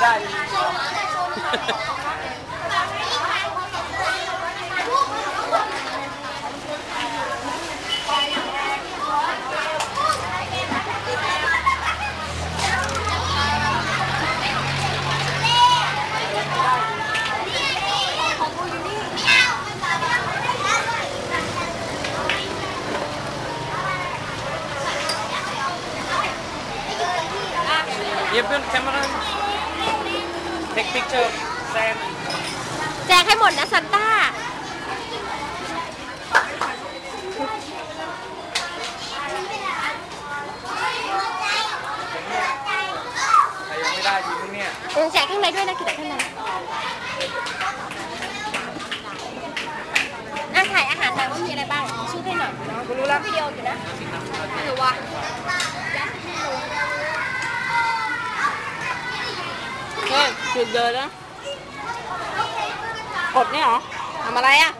Dạ, ra Ihr bin Kamera. Take picture send แจกให้หมดนะซันต้า ใครยังไม่ได้ทีพวกเนี้ยเออแจกข้างในด้วยนะกิจข้างในอะถ่ายอาหารหน่อยว่ามีอะไรบ้างชื่อให้หน่อยเนาะกูรู้แล้ววิดีโออยู่นะไม่รู้ว่า หยุดเดินนะ กดเนี่ยเหรอทำอะไรอะ